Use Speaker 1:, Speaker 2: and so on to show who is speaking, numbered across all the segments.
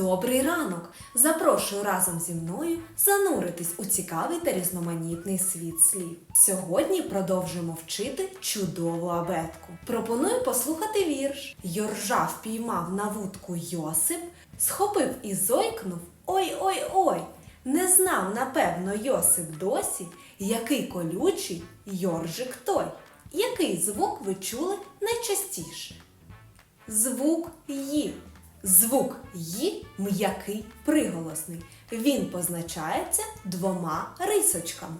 Speaker 1: Добрий ранок! Запрошую разом зі мною зануритись у цікавий та різноманітний світ слів. Сьогодні продовжуємо вчити чудову абетку. Пропоную послухати вірш. Йоржа впіймав на вудку Йосип, схопив і зойкнув Ой-ой-ой! Не знав, напевно, Йосип досі, який колючий Йоржик той. Який звук ви чули найчастіше? Звук «ї». Звук «ї» м'який приголосний. Він позначається двома рисочками.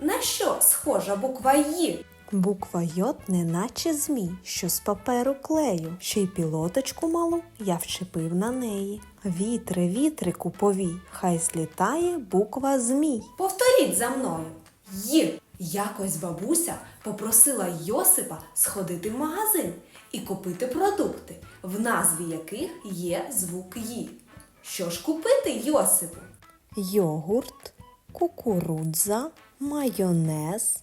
Speaker 1: На що схожа буква «ї»?
Speaker 2: Буква Йод неначе змій, що з паперу клею, ще й пілоточку малу я вчепив на неї. Вітре, вітрику повій, хай злітає буква змій.
Speaker 1: Повторіть за мною. «Ї». Якось бабуся попросила Йосипа сходити в магазин і купити продукти, в назві яких є звук «ї». Що ж купити Йосипу?
Speaker 2: Йогурт, кукурудза, майонез,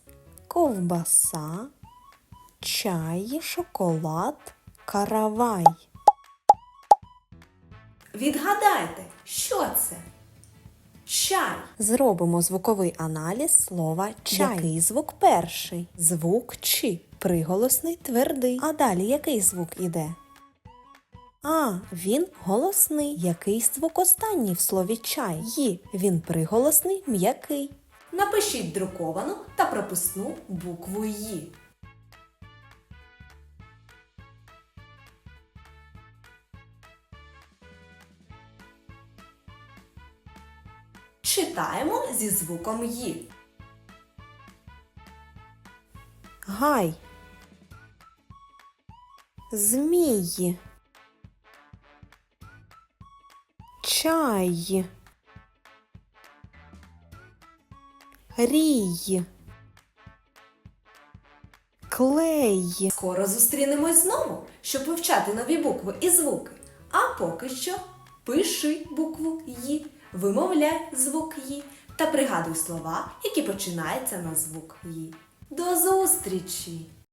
Speaker 2: ковбаса, чай, шоколад, каравай.
Speaker 1: Відгадайте, що це? Чай.
Speaker 2: Зробимо звуковий аналіз слова чай. Який звук перший? Звук чи. Приголосний твердий. А далі який звук іде? А, він голосний. Який звук останній в слові чай? Ї. Він приголосний, м'який.
Speaker 1: Напишіть друковану та прописну букву «ї». Читаємо зі звуком «ї».
Speaker 2: Гай. Змій. Чай. Рій. Клей.
Speaker 1: Скоро зустрінемось знову, щоб вивчати нові букви і звуки. А поки що пиши букву «ї», вимовляй звук «ї» та пригадуй слова, які починаються на звук «ї». До зустрічі!